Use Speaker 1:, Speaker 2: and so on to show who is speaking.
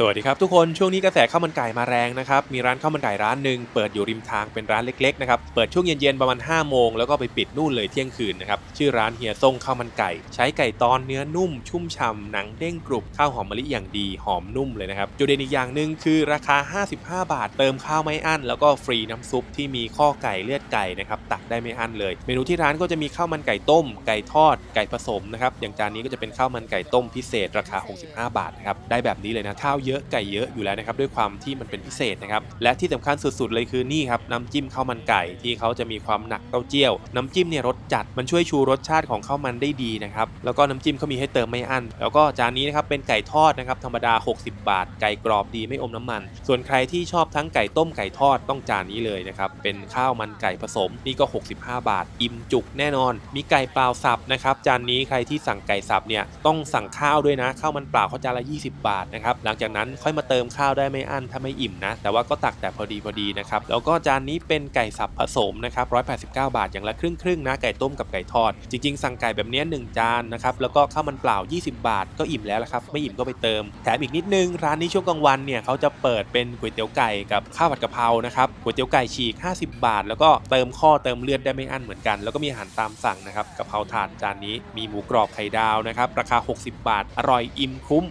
Speaker 1: สวัสดีครับทุกคนช่วงนี้กระแสข้าวมันไก่มาแรงนะครับมีร้านข้าวมันไก่ร้านหนึ่งเปิดอยู่ริมทางเป็นร้านเล็กๆนะครับเปิดช่วงเย็นๆประมาณ5โมงแล้วก็ไปปิดนู่นเลยเที่ยงคืนนะครับชื่อร้านเฮียซ่งข้าวมันไก่ ใช้ไก่ตอนเนื้อนุ่ม ชุ่มฉ่ำหนังเด้งกรุบข้าวหอมมะลิอย่างดีหอมนุ่มเลยนะครับจุดเด่นอีกอย่างหนึ่งคือราคา 55 บาท เติมข้าวไม่อั้น แล้วก็ฟรีน้ำซุปที่มีข้อไก่เลือดไก่นะครับตักได้ไม่อั้นเลย เมนูที่ร้านก็จะมีข้าวมันไก่ต้ม ไก่ทอดไก่ผสมนะครับอย่างจานนี้ก็จะเป็นข้าวมันไก่ต้มพิเศษราคา 65 บาทนะครับได้แบบนี้เลยนะข้าวเยอะไก่เยอะอยู่แล้วนะครับด้วยความที่มันเป็นพิเศษนะครับและที่สำคัญสุดๆเลยคือนี่ครับน้ำจิ้มข้าวมันไก่ที่เขาจะมีความหนักเต้าเจี้ยว น้ำจิ้มเนี่ยรสจัดมันช่วยชูรสชาติของข้าวมันได้ดีนะครับแล้วก็น้ำจิ้มเขามีให้เติมไม่อั้นแล้วก็จานนี้นะครับเป็นไก่ทอดนะครับธรรมดา 60 บาท ไก่กรอบดีไม่อมน้ำมัน ส่วนใครที่ชอบทั้งไก่ต้มไก่ทอดต้องจานนี้เลยนะครับเป็นข้าวมันไก่ผสมนี่ก็ 65 บาท อิ่มจุกแน่นอน มีไก่เปล่าสับนะครับจานนี้ใครที่สั่งไก่สับเนี่ยต้องสั่งข้าวด้วยนะข้าวมันเปล่าเขาจานละ 20 บาทนะครับหลังจากนั้นค่อยมาเติมข้าวได้ไม่อั้นถ้าไม่อิ่มนะ แต่ว่าก็ตักแต่พอดีพอดีนะครับ แล้วก็จานนี้เป็นไก่สับผสมนะครับ189 บาทอย่างละครึ่งครึ่งนะ ไก่ต้มกับไก่ทอด จริง ๆ สั่งไก่แบบนี้ยหนึ่งจานนะครับ แล้วก็ข้าวมันเปล่า 20 บาท ก็อิ่มแล้วละครับ ไม่อิ่มก็ไปเติม แถมอีกนิดนึง ร้านนี้ช่วงกลางวันเนี่ยเขาจะเปิดเป็นก๋วยเตี๋ยวไก่กับข้าวผัดกะเพรานะครับก๋วยเตี๋ยวไก่ฉีก 50 บาท แล้วก็เติมข้อเติมเลือดได้ไม่อั้นเหมือนกัน แล้วก็มีอาหารตามสั่งนะครับกะเพราถาดจานนี้มีหมูกรอบไข่ดาวนะครับราคา 60 บาทอร่อยอิ่มคุ้ม